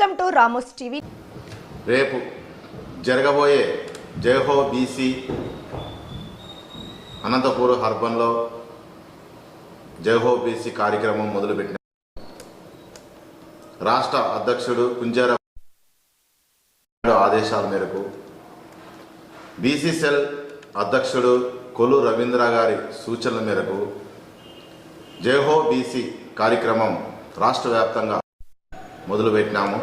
Welcome to Ramos TV. రేపు జరగబోయే Jayaho BC Anantapur హర్బన్లో జయహో బీసీ కార్యక్రమం మొదలుపెట్టిన రాష్ట్ర అధ్యక్షుడు కుంజార ఆదేశాల మేరకు బీసీ సెల్ అధ్యక్షుడు కొలు రవీంద్ర గారి సూచనల మేరకు జయహో బీసీ కార్యక్రమం రాష్ట్ర వ్యాప్తంగా మొదలుపెట్టినాము.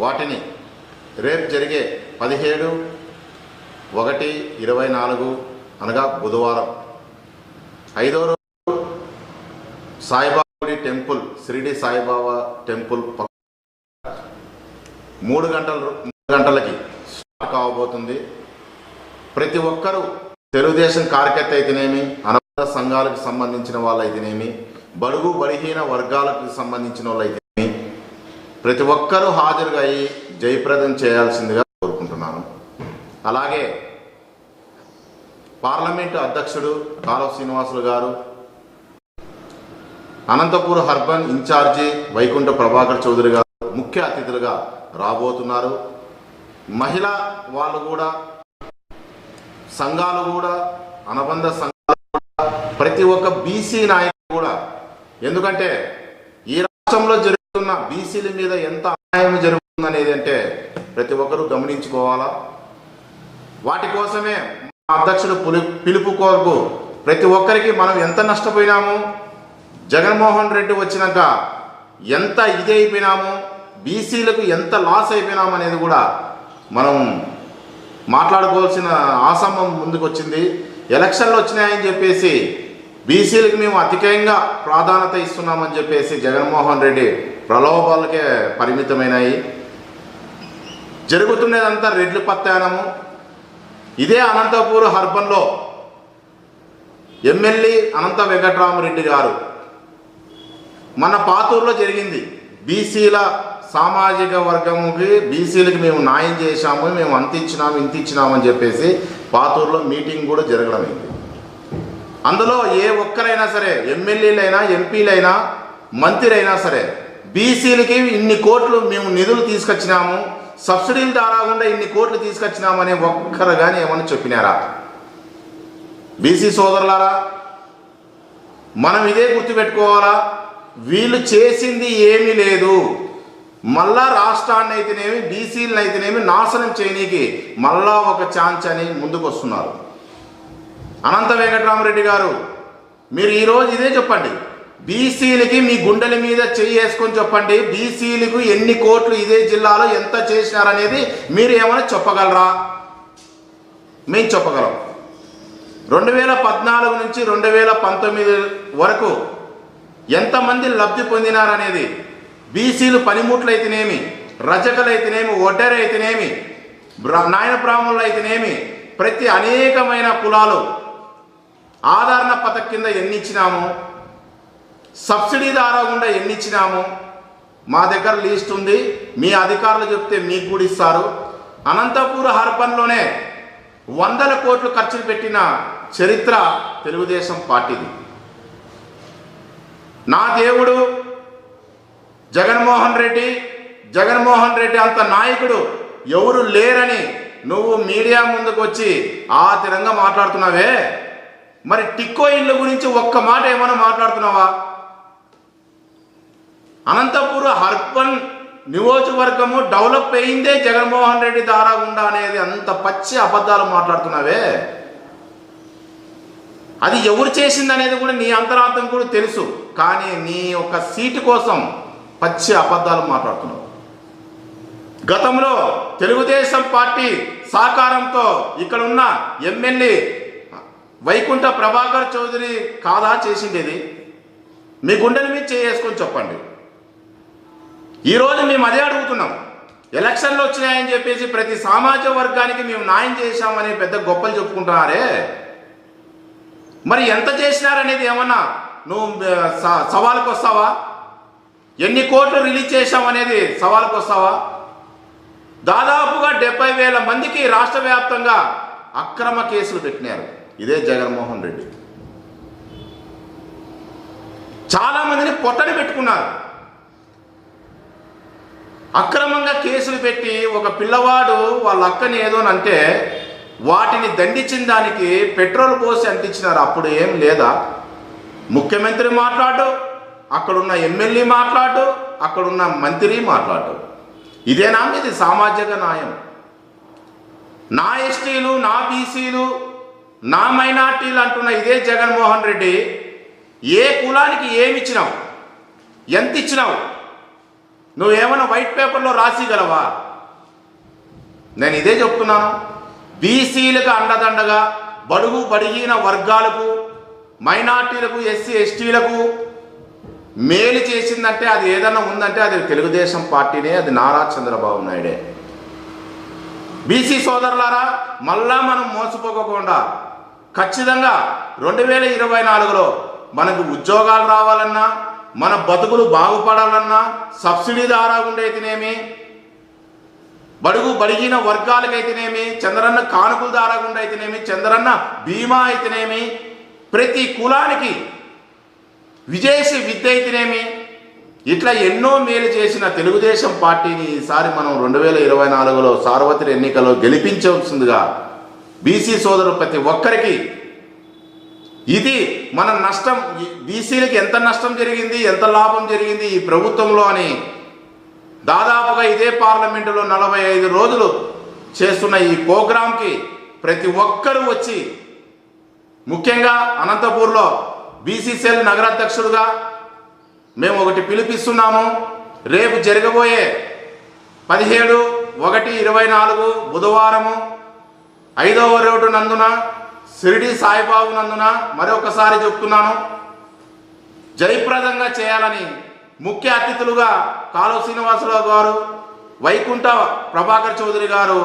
వాటిని రేపు జరిగే పదిహేడు ఒకటి ఇరవై నాలుగు అనగా బుధవారం. ఐదో రోజు సాయిబాబా టెంపుల్ షిరిడి సాయిబాబా టెంపుల్ మూడు గంటల మూడు గంటలకి స్టార్ట్ కావబోతుంది ప్రతి ఒక్కరూ తెలుగుదేశం కార్యకర్త అయితేనేమి అనుబంధ సంఘాలకు సంబంధించిన వాళ్ళు అయితేనేమి బడుగు బలహీన వర్గాలకు సంబంధించిన వాళ్ళు ప్రతి ఒక్కరూ హాజరుగా అయ్యి జయప్రదం చేయాల్సిందిగా కోరుకుంటున్నాను. అలాగే పార్లమెంటు అధ్యక్షుడు కాలువ శ్రీనివాసులు గారు అనంతపూర్ హర్బన్ ఇన్ఛార్జి వైకుంఠ ప్రభాకర్ చౌదరి గారు ముఖ్య అతిథులుగా రాబోతున్నారు. మహిళా వాళ్ళు కూడా సంఘాలు కూడా అనుబంధ సంఘాలు కూడా ప్రతి ఒక్క బీసీ నాయకుడు కూడా. ఎందుకంటే ఈ రాష్ట్రంలో జరుగుతున్న బీసీల మీద ఎంత అన్యాయం జరుగుతుంది అనేది అంటే ప్రతి ఒక్కరూ గమనించుకోవాలా? వాటి కోసమే మా అధ్యక్షుడు పిలుపు కోరుకు ప్రతి ఒక్కరికి మనం ఎంత నష్టపోయినాము? జగన్మోహన్ రెడ్డి వచ్చినాక ఎంత ఇది అయిపోయినాము? బీసీలకు ఎంత లాస్ అయిపోయినాము అనేది కూడా మనం మాట్లాడుకోవాల్సిన ఆసమం ముందుకు వచ్చింది ఎలక్షన్లు వచ్చినాయని చెప్పేసి బీసీలకు మేము అధికంగా ప్రాధాన్యత ఇస్తున్నామని చెప్పేసి జగన్మోహన్ రెడ్డి ప్రలోభాలకే పరిమితమైనాయి. జరుగుతున్నదంతా రెడ్లు పత్యానము ఇదే అనంతపూర్ హర్బన్లో ఎమ్మెల్యే అనంత వెంకటరామరెడ్డి గారు మన పాతూరులో జరిగింది. బీసీల సామాజిక వర్గముకి బీసీలకి మేము న్యాయం చేశాము మేము అంత ఇచ్చినాము ఇంత ఇచ్చినాము అని చెప్పేసి పాతూరులో మీటింగ్ కూడా జరగడం అందులో ఏ ఒక్కరైనా సరే ఎమ్మెల్యేలైనా ఎంపీలైనా మంత్రి అయినా సరే బీసీలకి ఇన్ని కోట్లు మేము నిధులు తీసుకొచ్చినాము సబ్సిడీల ద్వారా కూడా ఇన్ని కోట్లు తీసుకొచ్చినామని ఒక్కరు కానీ ఏమని చెప్పినారా? బీసీ సోదరులారా మనం ఇదే గుర్తుపెట్టుకోవాలా? వీళ్ళు చేసింది ఏమీ లేదు. మళ్ళా రాష్ట్రాన్ని అయితేనేమి బీసీలను అయితేనేమి నాశనం చేయనీకి మళ్ళా ఒక ఛాన్స్ అని ముందుకు వస్తున్నారు అనంత వెంకటరామరెడ్డి గారు మీరు ఈరోజు ఇదే చెప్పండి. బీసీలకి మీ గుండెల మీద చెయ్యి వేసుకొని చెప్పండి. బీసీలకు ఎన్ని కోట్లు ఇదే జిల్లాలో ఎంత చేసినారనేది మీరు ఏమైనా చెప్పగలరా? మేము చెప్పగలం. రెండు వేల పద్నాలుగు నుంచి రెండు వేల పంతొమ్మిది వరకు ఎంతమంది లబ్ధి పొందినారనేది? బీసీలు పనిముట్లు అయితేనేమి రజకలు అయితేనేమి ఒడ్డరు బ్రా నాయన బ్రాహ్మణులు అయితేనేమి ప్రతి అనేకమైన కులాలు ఆదరణ పథకం కింద ఎన్ని సబ్సిడీ ద్వారా గుండా ఎన్ని ఇచ్చినాము మా దగ్గర లీస్ట్ ఉంది. మీ అధికారులు చెప్తే మీకు కూడా ఇస్తారు. అనంతపూర్ హర్బన్లోనే వందల కోట్లు ఖర్చులు పెట్టిన చరిత్ర తెలుగుదేశం పార్టీది. నా దేవుడు జగన్మోహన్ రెడ్డి జగన్మోహన్ రెడ్డి అంత నాయకుడు ఎవరు లేరని నువ్వు మీడియా ముందుకు వచ్చి ఆ తిరంగా మాట్లాడుతున్నావే? మరి టిక్కో ఇల్లు గురించి ఒక్క మాట ఏమైనా మాట్లాడుతున్నావా? అనంతపురం హర్బన్ నియోజకవర్గము డెవలప్ అయిందే జగన్మోహన్ రెడ్డి ద్వారా గుండా అనేది అంత పచ్చి అబద్ధాలు మాట్లాడుతున్నావే. అది ఎవరు చేసింది అనేది కూడా నీ అంతరార్థం కూడా తెలుసు. కానీ నీ యొక్క సీటు కోసం పచ్చి అబద్ధాలు మాట్లాడుతున్నావు. గతంలో తెలుగుదేశం పార్టీ సహకారంతో ఇక్కడ ఉన్న ఎమ్మెల్యే వైకుంఠ ప్రభాకర్ చౌదరి కాదా చేసిండేది? మీ గుండెల మీద చేసుకొని చెప్పండి. ఈరోజు మేము అదే అడుగుతున్నాం. ఎలక్షన్లు వచ్చినాయని చెప్పేసి ప్రతి సామాజిక వర్గానికి మేము న్యాయం చేశామని పెద్ద గొప్పలు చెప్పుకుంటున్నారే. మరి ఎంత చేసినారనేది ఏమన్నా నువ్వు సవాల్కి స- వస్తావా ఎన్ని కోట్లు రిలీజ్ చేశామనేది సవాల్కి వస్తావా దాదాపుగా డెబ్బై వేల మందికి రాష్ట్ర వ్యాప్తంగా అక్రమ కేసులు పెట్టినారు. ఇదే జగన్మోహన్ రెడ్డి. చాలా మందిని పొట్టని పెట్టుకున్నారు. అక్రమంగా కేసులు పెట్టి ఒక పిల్లవాడు వాళ్ళ అక్కని ఏదో అంటే వాటిని దండించిన దానికి పెట్రోల్ పోసి అంటించినారు అప్పుడు ఏం లేదా? ముఖ్యమంత్రి మాట్లాడు అక్కడున్న ఎమ్మెల్యే మాట్లాడు అక్కడున్న మంత్రి మాట్లాడు. ఇదేనా ఇది సామాజిక న్యాయం? నా ఎస్టీలు నా బీసీలు నా మైనార్టీలు అంటున్న ఇదే జగన్మోహన్ రెడ్డి ఏ కులానికి ఏమి ఇచ్చినావు ఎంత ఇచ్చినావు నువ్వేమైనా వైట్ పేపర్లో రాసిగలవా నేను ఇదే చెప్తున్నాను. బీసీలకు అండదండగా బడుగు బడిగిన వర్గాలకు మైనార్టీలకు ఎస్సీ ఎస్టీలకు మేలు చేసిందంటే అది ఏదన్నా ఉందంటే అది తెలుగుదేశం పార్టీనే అది నారా చంద్రబాబు నాయుడే. బీసీ సోదరులారా మళ్ళా మనం మోసపోకుండా ఖచ్చితంగా రెండు వేల ఇరవై నాలుగులో మనకు ఉద్యోగాలు రావాలన్నా మన బతుకులు బాగుపడాలన్నా సబ్సిడీ ద్వారా ఉండేదినేమి? బడుగు బడిగిన వర్గాలకైతేనేమి? చంద్రన్న కానుకల ద్వారా గుండా అయితేనేమి చంద్రన్న బీమా అయితేనేమి? ప్రతి కులానికి విదేశీ విద్య అయితేనేమి? ఇట్లా ఎన్నో మేలు చేసిన తెలుగుదేశం పార్టీని ఈసారి మనం రెండు వేల ఇరవై నాలుగులో సార్వత్రిక ఎన్నికల్లో గెలిపించవలసిందిగా బీసీ సోదరు ప్రతి ఒక్కరికి ఇది మన నష్టం. బీసీలకి ఎంత నష్టం జరిగింది ఎంత లాభం జరిగింది ఈ ప్రభుత్వంలో అని దాదాపుగా ఇదే పార్లమెంటులో నలభై ఐదు రోజులు చేస్తున్న ఈ ప్రోగ్రాంకి ప్రతి ఒక్కరూ వచ్చి ముఖ్యంగా అనంతపూర్లో బీసీసీఎల్ నగరాధ్యక్షుడుగా మేము ఒకటి పిలిపిస్తున్నాము. రేపు జరగబోయే పదిహేడు ఒకటి ఇరవై నాలుగు బుధవారము ఐదవ రోడ్డు నందున షిరిడి సాయిబాబు నందున మరొకసారి చెప్తున్నాను. జయప్రదంగా చేయాలని ముఖ్య అతిథులుగా కాలువ శ్రీనివాసరావు గారు వైకుంఠ ప్రభాకర్ చౌదరి గారు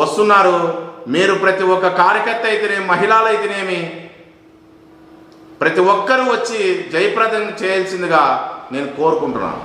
వస్తున్నారు. మీరు ప్రతి ఒక్క కార్యకర్త అయితేనేమి మహిళలు అయితేనేమి ప్రతి ఒక్కరూ వచ్చి జయప్రదం చేయాల్సిందిగా నేను కోరుకుంటున్నాను.